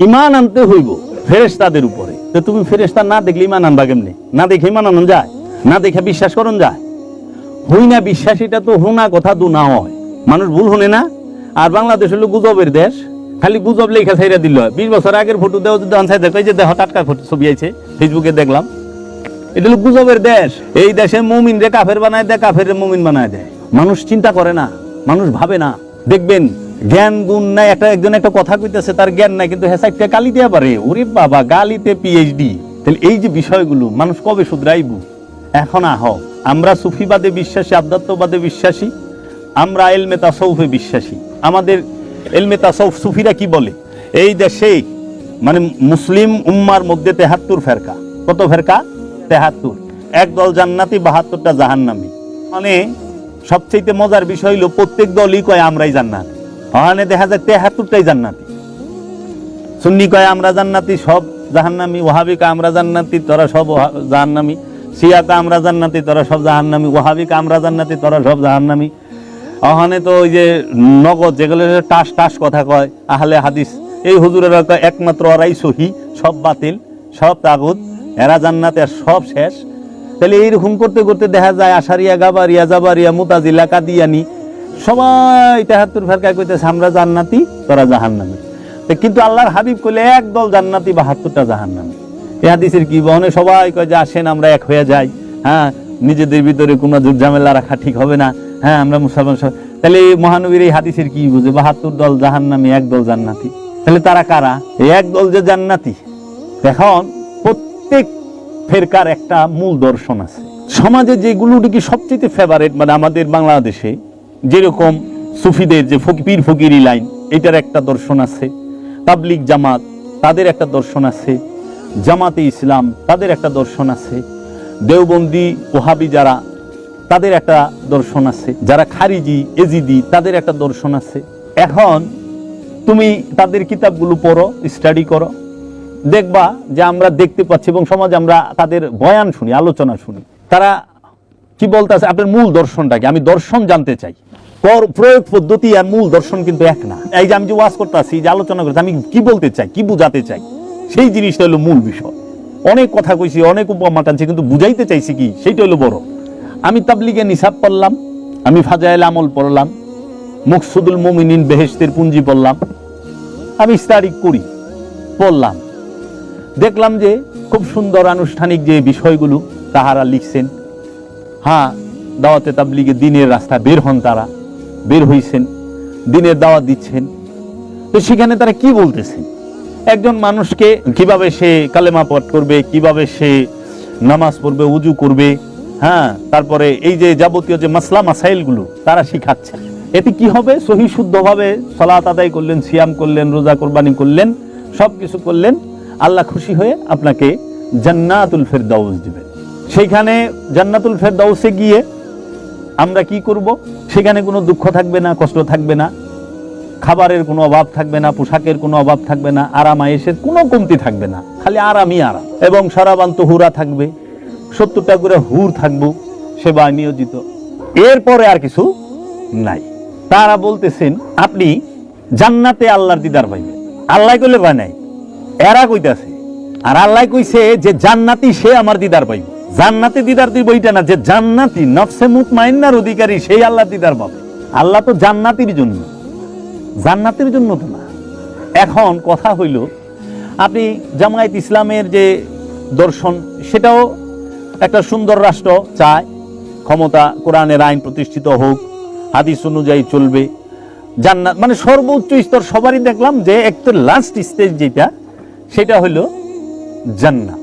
ইমান আনতে হইব ফেরেশতাদের উপরে। তো তুমি ফেরেশতা না দেখলে ইমান আনবা কেমনে? না দেখে ইমান আনন যায়? না দেখে বিশ্বাস করন যায়? হই না বিশ্বাস, এটা তো হোনা কথা, দু না হয়। মানুষ ভুল শুনে না। আর বাংলাদেশ হলো গুজবের দেশ। খালি গুজব লেখা ছাইরা দিল। বিশ বছর আগের ফটো দেওয়া যদি আনসাই দেখো যে দেহ টাটকা ফটো ছবি আছে ফেসবুকে দেখলাম। এটা হলো গুজবের দেশ। এই দেশে মুমিন রে কাফের বানায় দেয় কাফের মুমিন বানায় দেয়। মানুষ চিন্তা করে না, মানুষ ভাবে না। দেখবেন জ্ঞান গুণ নাই, একটা একজন একটা কথা কইতেছে, তার জ্ঞান নাই, কিন্তু হেসাইটটা গালি দিয়ে পারে। ওরে বাবা, গালিতে পিএইচডি তাহলে এই যে বিষয়গুলো, মানুষ কবে শুধরাইব? এখন আহ, আমরা সুফিবাদে বিশ্বাসী, আধ্যাত্মবাদে বিশ্বাসী, আমরা এলমে তাসৌফে বিশ্বাসী। আমাদের এলমে তাসৌফ সুফিরা কি বলে? এই দেশে মানে মুসলিম উম্মার মধ্যে তেহাত্তর ফেরকা। কত ফেরকা? তেহাত্তর। একদল জান্নাতি, বাহাত্তরটা জাহান্নামী। মানে সবচেয়ে মজার বিষয় হলো প্রত্যেক দলই কয়, আমরাই জান্নাতি। ওখানে দেখা যায় তেহাত্তরটাই জান্নাতি। সুন্নি কয়, আমরা জান্নাতি, সব জাহান্নামী। ওহাবিকা আমরা জান্নাতি, তোরা সব জাহান্নামী। সিয়াকা আমরা জান্নাতি, তোরা সব জাহান্নামী। ওহাবিকা আমরা জান্নাতি, তোরা সব জাহান্নামী। ওখানে তো ওই যে নগদ যেগুলো টাস টাস কথা কয়, আহলে হাদিস, এই হুজুরেরা একমাত্র ওরাই সহি, সব বাতিল, সব তাগুদ এরা জান্নাতে সব শেষ। তাহলে এইরকম করতে করতে দেখা যায়, আশারিয়া, গাবারিয়া, জাবারিয়া, মুতাজিলা, কাদিয়ানি সবাই তেহাত্তর ফেরকায় কইতেছে, আমরা জান্নাতি, তোরা জাহান্নামী। কিন্তু আল্লাহর হাবিব কইলে, একদল জান্নাতি বাহাত্তরটা জাহান্নামী। এ হাদিসের কি বহনে সবাই কয় যে, আসেন, আমরা এক হয়ে যাই। হ্যাঁ নিজেদের ভিতরে কোনো ঝামেলা রাখা ঠিক হবে না। হ্যাঁ আমরা মুসলমান তাহলে এই মহানবীর এই হাদিসের কি বুঝে? বাহাত্তর দল জাহান্নামী এক দল জান্নাতি। তাহলে তারা কারা? এক দল যে জান্নাতি। এখন প্রত্যেক ফেরকার একটা মূল দর্শন আছে। সমাজে যেগুলো নাকি সবচেয়ে ফেভারেট মানে আমাদের বাংলাদেশে যেরকম সুফিদের যে ফকি- পীর ফকিরি লাইন, এটার একটা দর্শন আছে। তাবলিক জামাত, তাদের একটা দর্শন আছে। জামাতে ইসলাম, তাদের একটা দর্শন আছে। দেওবন্দি ওহাবি যারা, তাদের একটা দর্শন আছে। যারা খারিজি, এজিদি, তাদের একটা দর্শন আছে। এখন তুমি তাদের কিতাবগুলো পড়ো স্টাডি করো। দেখবা যে আমরা দেখতে পাচ্ছি এবং সমাজে আমরা তাদের বয়ান শুনি, আলোচনা শুনি। তারা কি বলতে আছে? আপনার মূল দর্শনটাকে আমি দর্শন জানতে চাই। প্রয়োগ পদ্ধতি আর মূল দর্শন কিন্তু এক না। এই যে আমি যে ওয়াজ করতেছি, যে আলোচনা করতেছি, আমি কি বলতে চাই, কি বুঝাতে চাই, সেই জিনিসটা হলো মূল বিষয়। অনেক কথা কইছি, অনেক উপমা টানছি, কিন্তু বুঝাইতে চাইছি কি, সেইটা হলো বড়। আমি তাবলিগে নিসাব পড়লাম, আমি ফাজাইল আমল পড়লাম, মুকসুদুল মুমিনিন বেহেশতের পুঞ্জি পড়লাম, আমি স্টাডি করি, পড়লাম। দেখলাম যে খুব সুন্দর আনুষ্ঠানিক যে বিষয়গুলো তাহারা লিখছেন হ্যাঁ দাওয়াতে তাবলিগে দিনের রাস্তা বের হন তারা। বের হইছেন, দিনের দাওয়াত দিচ্ছেন। তো সেখানে তারা কি বলতেছেন একজন মানুষকে কীভাবে সে কালেমা পাঠ করবে, কীভাবে সে নামাজ পড়বে, উজু করবে হ্যাঁ তারপরে এই যে যাবতীয় যে মাসলা, মাসাইলগুলো তারা শিখাচ্ছেন এতে কি হবে? সহি শুদ্ধভাবে সলাত আদায় করলেন, সিয়াম করলেন, রোজা কোরবানি করলেন সব কিছু করলেন। আল্লাহ খুশি হয়ে আপনাকে জান্নাতুল ফেরদাউস দিবেন। সেইখানে জান্নাতুল ফেরদাউসে গিয়ে আমরা কি করব? সেখানে কোনো দুঃখ থাকবে না, কষ্ট থাকবে না, খাবারের কোনো অভাব থাকবে না, পোশাকের কোনো অভাব থাকবে না, আরাম, আয়েসের কোনো কমতি থাকবে না, খালি আরামই আরাম। এবং সারাবান্ত হুরা থাকবে, সত্তরটা করে হুর থাকব সেবা নিয়োজিত। এরপরে আর কিছু নাই। তারা বলতেছেন, আপনি জান্নাতে আল্লাহর দিদার পাইবেন আল্লাহ কইলে পায় নাই। এরা কইতাছে, আর আল্লাহ কইছে যে জান্নাতি সে আমার দিদার পাইবে জান্নাতি দিদার তুই বইটা না, যে জান্নাতি নফসে মুতমাইন্নার অধিকারী সেই আল্লাহ দিদার পাবে। আল্লাহ তো জান্নাতির জন্য। জান্নাতের জন্য তো না। এখন কথা হইল, আপনি জামায়াত ইসলামের যে দর্শন, সেটাও একটা সুন্দর রাষ্ট্র চায়। ক্ষমতা কোরআনের আইন প্রতিষ্ঠিত হোক, হাদিস অনুযায়ী চলবে। জান্নাত মানে সর্বোচ্চ স্তর সবারই দেখলাম যে এক একটু লাস্ট স্টেজ যেটা, সেটা হলো জান্নাত।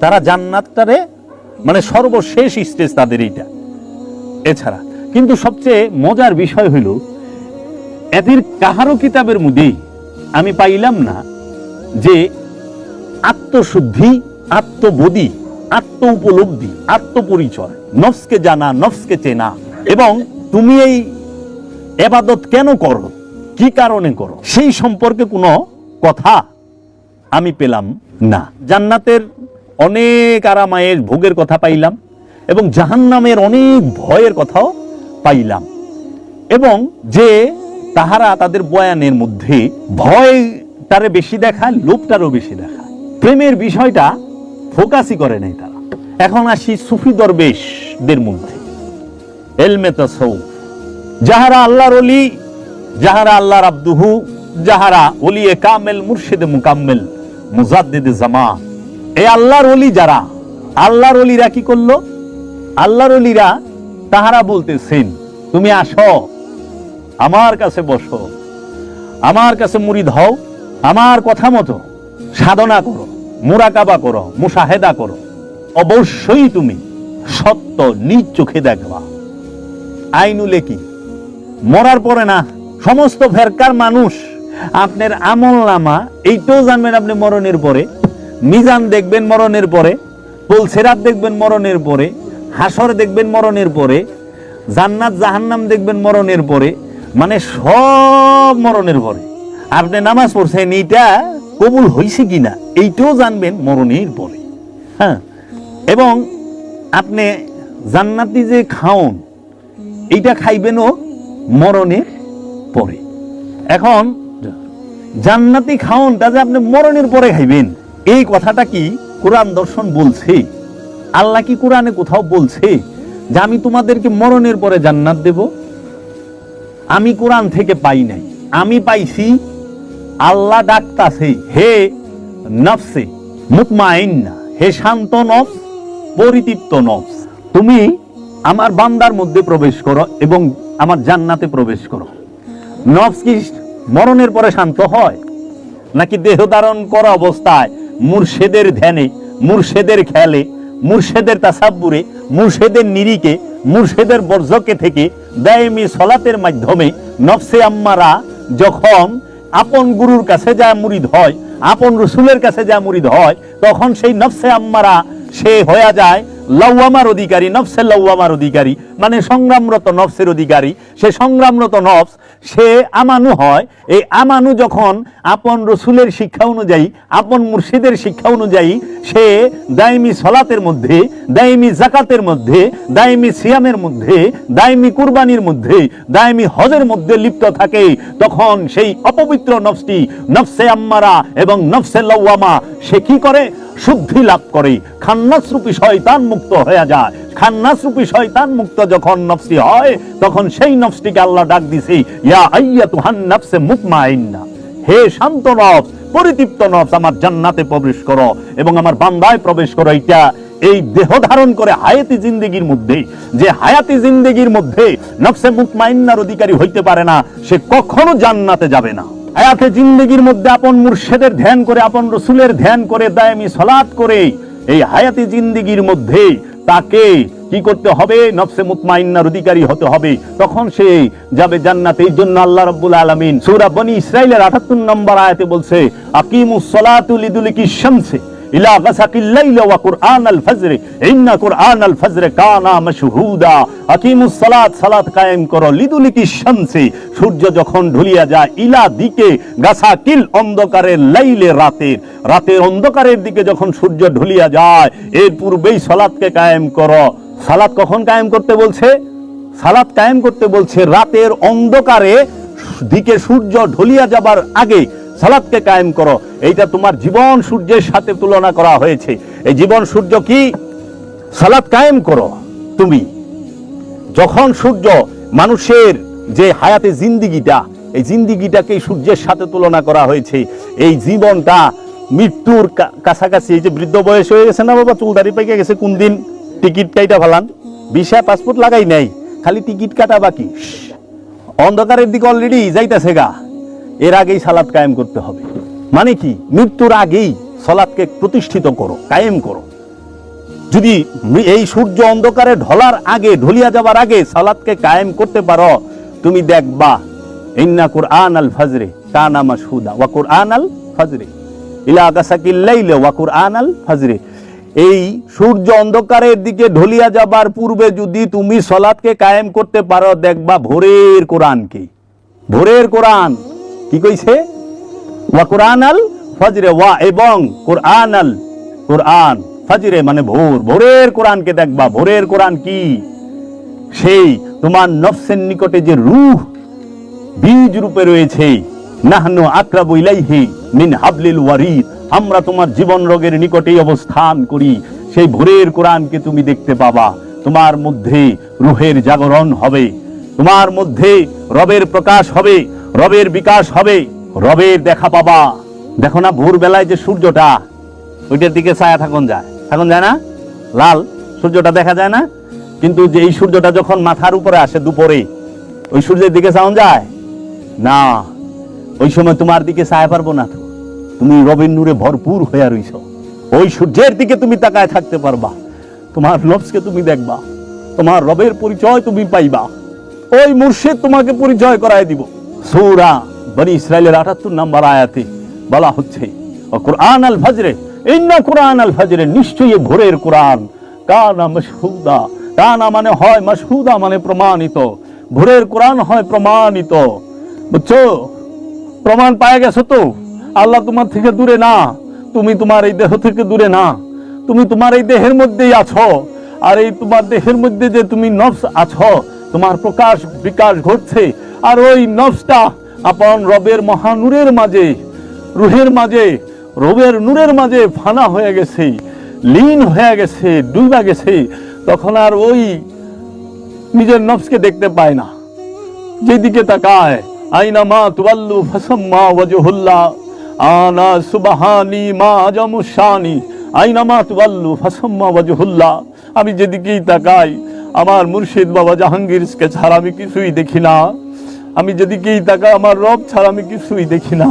তারা জান্নাতটারে মানে সর্বশেষ স্টেজ তাদের এইটা। এছাড়া, কিন্তু সবচেয়ে মজার বিষয় হইল, এদের কাহারও কিতাবের মধ্যেই আমি পাইলাম না যে আত্মশুদ্ধি, আত্মবোধি আত্ম উপলব্ধি আত্মপরিচয়, নফসকে জানা, নফসকে চেনা এবং তুমি এই এবাদত কেন করো? কি কারণে করো? সেই সম্পর্কে কোনো কথা আমি পেলাম না। জান্নাতের অনেক আরামায়ের ভোগের কথা পাইলাম এবং জাহান্নামের অনেক ভয়ের কথাও পাইলাম। এবং যে তাহারা তাদের বয়ানের মধ্যে ভয় তারে বেশি দেখায়, লোভটারও বেশি দেখায়। প্রেমের বিষয়টা ফোকাসই করে নাই তারা। এখন আসি সুফি দরবেশদের মধ্যে। এলমে তাসাউফ যাহারা আল্লাহর অলি যাহারা আল্লাহর আব্দুহু, যাহারা অলিয়ে কামেল, মুর্শিদে মুকাম্মেল, মুজাদ্দিদে জামা এই আল্লাহর অলি যারা? আল্লাহর অলিরা কি করল? আল্লাহর অলিরা তাহারা বলতেছেন, তুমি আসো, আমার কাছে বসো, আমার কাছে মুড়ি হও, আমার কথা মতো সাধনা করো, মুরাকাবা করো মুসাহেদা করো। অবশ্যই তুমি সত্য, নিজ চোখে দেখবা। আইনুলে কি মরার পরে না, সমস্ত ফেরকার মানুষ আপনার আমল নামা, এইটাও জানবেন আপনি মরণের পরে। মিজান দেখবেন মরণের পরে পুলসেরাত দেখবেন মরণের পরে, হাসর দেখবেন মরণের পরে, জান্নাত, জাহান্নাম দেখবেন মরণের পরে মানে সব মরণের পরে। আপনি নামাজ পড়ছেন, এইটা কবুল হয়েছে কিনা, এইটাও জানবেন মরণের পরে। হ্যাঁ? এবং আপনি জান্নাতি যে খাওন, এইটা খাইবেনও মরণের পরে। এখন, জান্নাতি খাওনটা যে আপনি মরণের পরে খাইবেন এই কথাটা কি কোরআন দর্শন বলছে? আল্লাহ কি কোরআনে কোথাও বলছে যে আমি তোমাদেরকে মরণের পরে জান্নাত দেব? আমি কোরআন থেকে পাই নাই। আমি পাইছি, আল্লাহ ডাকতাছে, হে নফসে, মুতমাইন্না, হে শান্ত নফস, পরিতৃপ্ত নফস, তুমি আমার বান্দার মধ্যে প্রবেশ করো এবং আমার জান্নাতে প্রবেশ করো। নফস কি মরণের পরে শান্ত হয়? নাকি দেহ ধারণ করা অবস্থায় মুর্শেদের ধ্যানে, মুর্শেদের খেয়ালে, মুর্শেদের তাসাব্বুরে, মুর্শেদের নিরিকে মুর্শেদের বর্জকে থেকে দায়মি সলাতের মাধ্যমে নফসে আম্মারা যখন আপন গুরুর কাছে যা মুরিদ হয়, আপন রসুলের কাছে যা মুরিদ হয়, তখন সেই নফসে আম্মারা সে হয়ে যায় লাউয়ামার অধিকারী নফসে লাউয়ামার অধিকারী মানে সংগ্রামরত নফসের অধিকারী। সে সংগ্রামরত নফস, সে আমানু হয়। এই আমানু যখন আপন রসুলের শিক্ষা অনুযায়ী, আপন মুর্শিদের শিক্ষা অনুযায়ী, সে দায়মি সলাতের মধ্যে, দায়মি জাকাতের মধ্যে, দায়মি সিয়ামের মধ্যে, দায়মি কুরবানির মধ্যে, দায়মি হজের মধ্যে লিপ্ত থাকে, তখন সেই অপবিত্র নফসটি নফসে আম্মারা এবং নফসে লাউয়ামা, সে কি করে? শুদ্ধি লাভ করে। খান্নাস রূপী শয়তান মুক্ত হয়ে যায়। শয়তান মুক্ত যখন নফসি হয়, তখন সেই নফসটিকে আল্লাহ ডাক দিছে, ইয়া আইয়া তুহান নফসে হে শান্ত নফস, পরিতৃপ্ত নফস, আমার জান্নাতে প্রবেশ করো এবং আমার বান্দায় প্রবেশ করো। এইটা এই দেহ ধারণ করে হায়াতি মধ্যে। যে হায়াতি মধ্যে নফসে মুতমাইন্নার অধিকারী হইতে পারে না, সে কখনো জান্নাতে যাবে না। হায়াতে জিন্দেগির মধ্যে আপন মুর্শেদের ধ্যান করে, আপন রসুলের ধ্যান করে, দায়ামি সলাৎ করে এই হায়াতি জিন্দিগির মধ্যে তাকে কি করতে হবে? নফসে মুতমাইন্নার অধিকারী হতে হবে। তখন সে যাবে জান্নাত। এই জন্য আল্লাহ রাব্বুল আলামিন সূরা বনি ইসরাইলের 78 নম্বর আয়াতে বলছে, আকিমুস সালাতু লিদুলিকি শামসে। ইলা গাসাকিল লাইল ওয়া কুরআনাল ফজর। ইন্না কুরআনাল ফজর কানা মাশহুদা। আকিমুস সালাত সালাত কায়েম করো। লিদুলিকি শামসে। সূর্য যখন ঢুলিয়া যায়, ইলা দিকে গাসাকিল অন্ধকারের লাইলে রাতের। রাতের অন্ধকারের দিকে যখন সূর্য ঢুলিয়া যায়, এর পূর্বেই সালাতকে কায়েম করো। সালাত কখন কায়েম করতে বলছে? সালাত কায়েম করতে বলছে রাতের অন্ধকারে দিকে সূর্য ঢলিয়া যাবার আগে। সালাতকে কায়েম করো। এইটা তোমার জীবন সূর্যের সাথে তুলনা করা হয়েছে। এই জীবন সূর্য কি? সালাত কায়েম করো তুমি। যখন সূর্য মানুষের যে হায়াতে জিন্দিগিটা, এই জিন্দিগিটাকে সূর্যের সাথে তুলনা করা হয়েছে। এই জীবনটা মৃত্যুর কাছাকাছি এই যে বৃদ্ধ বয়স হয়ে গেছে না বাবা চুলদারি পেকে গেছে, কোন দিন টিকিট কাইটা ফেলান ভিসা পাসপোর্ট লাগাই নাই, খালি টিকিট কাটা বাকি। অন্ধকারের দিকে অলরেডি যাইতেছে গা। এর আগেই সালাত কায়েম করতে হবে। মানে কি? মৃত্যুর আগেই সালাতকে প্রতিষ্ঠিত করো, কায়েম করো। যদি এই সূর্য অন্ধকারে ঢলার আগে, ঢলিয়া যাবার আগে সালাতকে কায়েম করতে পারো, তুমি দেখবা, ইন্না কুরআন আল ফজরে কানা কুরআন আল ফজরে, ইলা লাইলে আল এই সূর্য অন্ধকারের দিকে ঢলিয়া যাবার পূর্বে যদি তুমি সলাৎকে কায়েম করতে পারো, দেখবা ভোরের কোরআনকে ভোরের কোরআন। কি কইছে? ওয়া কোরআন আল ফজরে ওয়া এবং কোরআন আল কোরআন। ফজরে মানে ভোর। ভোরের কোরআনকে দেখবা। ভোরের কোরআন কি? সেই তোমার নফসের নিকটে যে রূহ, বীজ রূপে রয়েছে। নাহনু আকরাবু ইলাইহি মিন হাবলিল ওয়ারিদ। আমরা তোমার জীবন রোগের নিকটেই অবস্থান করি। সেই ভোরের কোরআনকে তুমি দেখতে পাবা। তোমার মধ্যে রুহের জাগরণ হবে। তোমার মধ্যে রবের প্রকাশ হবে। রবের বিকাশ হবে, রবের দেখা পাবা। দেখো না ভোর বেলায় যে সূর্যটা, ওইটার দিকে ছায়া থাকুন যায়। থাকুন যায় না? লাল, সূর্যটা দেখা যায় না? কিন্তু যে এই সূর্যটা যখন মাথার উপরে আসে দুপুরে, ওই সূর্যের দিকে চাউন যায়? না, ওই সময় তোমার দিকে ছায়া পারব না তো। তুমি রবের নূরে ভরপুর হয়ে রইছ। ওই সূর্যের দিকে তুমি তাকায় থাকতে পারবা। তোমার নফসকে তুমি দেখবা। তোমার রবের পরিচয় তুমি পাইবা। ওই মুর্শিদ তোমাকে পরিচয় করায় দিব। সূরা বনি ইসরায়েলের আটাত্তর নাম্বার আয়াতে বলা হচ্ছে কোরআন আল ফজরে, ইন্না কোরআন আল ফজরে নিশ্চয়ই ভোরের কোরআন। কানা মশহুদা, কানা মানে হয় মশহুদা মানে প্রমাণিত। ভোরের কোরআন হয় প্রমাণিত। বুঝছ? প্রমাণ পায় গেছো তো? আল্লাহ তোমার থেকে দূরে না। তুমি তোমার এই দেহ থেকে দূরে না। তুমি তোমার এই দেহের মধ্যেই আছো। আর এই তোমার দেহের মধ্যে যে তুমি নফস আছো, তোমার প্রকাশ বিকাশ ঘটছে আর ওই নফসটা আপন রবের মহানূরের মাঝে, রুহের মাঝে, রবের নূরের মাঝে ফানা হয়ে গেছে, লীন হয়ে গেছে ডুবা গেছে, তখন আর ওই নিজের নফসকে দেখতে পায় না। যেদিকে তাকায় আইনা মা তুয়াল্লু ফাসাম্মা ওয়াজহুল্লাহ আনা সুবহানি মা জামুশানি আইনা মা তুয়াল্লু ফাসাম্মা ওয়াজহুল্লাহ আমি যেদিকেই তাকাই, আমার মুর্শিদ বাবা জাহাঙ্গীরকে ছাড়া আমি কিছুই দেখি না। আমি যেদিকেই তাকা আমার রব ছাড়া আমি কিছুই দেখি না।